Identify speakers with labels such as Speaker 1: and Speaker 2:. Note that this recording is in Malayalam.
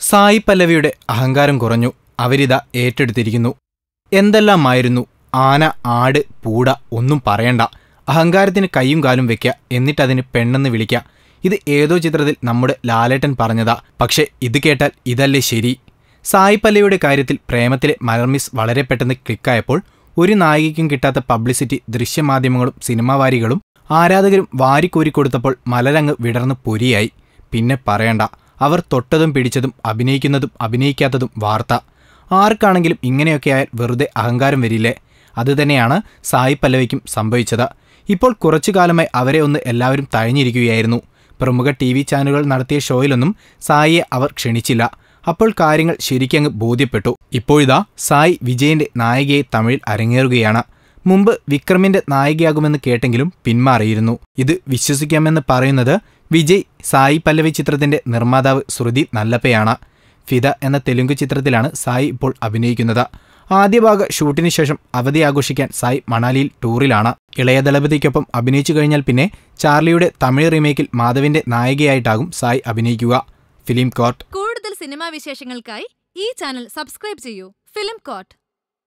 Speaker 1: സായി പല്ലവിയുടെ അഹങ്കാരം കുറഞ്ഞു. അവരിത ഏറ്റെടുത്തിരിക്കുന്നു. എന്തെല്ലാമായിരുന്നു? ആന ആട് പൂട ഒന്നും പറയണ്ട. അഹങ്കാരത്തിന് കൈയും കാലും വെക്കുക എന്നിട്ടതിന് പെണ്ണെന്ന് വിളിക്കുക ഇത് ഏതോ ചിത്രത്തിൽ നമ്മുടെ ലാലേട്ടൻ പറഞ്ഞതാ. പക്ഷേ ഇത് കേട്ടാൽ ഇതല്ലേ ശരി. സായി പല്ലവിയുടെ കാര്യത്തിൽ പ്രേമത്തിലെ മലർമിസ് വളരെ പെട്ടെന്ന് ക്ലിക്കായപ്പോൾ ഒരു നായികയ്ക്കും കിട്ടാത്ത പബ്ലിസിറ്റി ദൃശ്യമാധ്യമങ്ങളും സിനിമാവാരികളും ആരാധകരും വാരിക്കോരിക്കൊടുത്തപ്പോൾ മലരങ്ങ് വിടർന്ന് പൊരിയായി. പിന്നെ പറയണ്ട. അവർ തൊട്ടതും പിടിച്ചതും അഭിനയിക്കുന്നതും അഭിനയിക്കാത്തതും വാർത്ത. ആർക്കാണെങ്കിലും ഇങ്ങനെയൊക്കെ ആയാൽ വെറുതെ അഹങ്കാരം വരില്ലേ? അതുതന്നെയാണ് സായി പല്ലവയ്ക്കും സംഭവിച്ചത്. ഇപ്പോൾ കുറച്ചു കാലമായി അവരെ ഒന്ന് എല്ലാവരും തഴഞ്ഞിരിക്കുകയായിരുന്നു. പ്രമുഖ ടി വി ചാനലുകൾ നടത്തിയ ഷോയിലൊന്നും സായിയെ അവർ ക്ഷണിച്ചില്ല. അപ്പോൾ കാര്യങ്ങൾ ശരിക്കങ്ങ് ബോധ്യപ്പെട്ടു. ഇപ്പോഴിതാ സായി വിജയന്റെ നായികയെ തമിഴിൽ അരങ്ങേറുകയാണ്. മുമ്പ് വിക്രമിന്റെ നായികയാകുമെന്ന് കേട്ടെങ്കിലും പിന്മാറിയിരുന്നു. ഇത് വിശ്വസിക്കാമെന്ന് പറയുന്നത് വിജയ് സായി പല്ലവി ചിത്രത്തിന്റെ നിർമ്മാതാവ് ശ്രുതി നല്ലപ്പയാണ്. ഫിദ എന്ന തെലുങ്ക് ചിത്രത്തിലാണ് സായി ഇപ്പോൾ അഭിനയിക്കുന്നത്. ആദ്യ ഭാഗ ഷൂട്ടിന് ശേഷം അവധി ആഘോഷിക്കാൻ സായി മണാലിയിൽ ടൂറിലാണ്. ഇളയ ദളപതിക്കൊപ്പം അഭിനയിച്ചു കഴിഞ്ഞാൽ പിന്നെ ചാർലിയുടെ തമിഴ് റീമേക്കിൽ മാധവിന്റെ നായികയായിട്ടാകും സായി അഭിനയിക്കുക. Film court.
Speaker 2: കൂടുതൽ സിനിമാ വിശേഷങ്ങൾക്കായി ഈ ചാനൽ സബ്സ്ക്രൈബ് ചെയ്യൂ. Film coat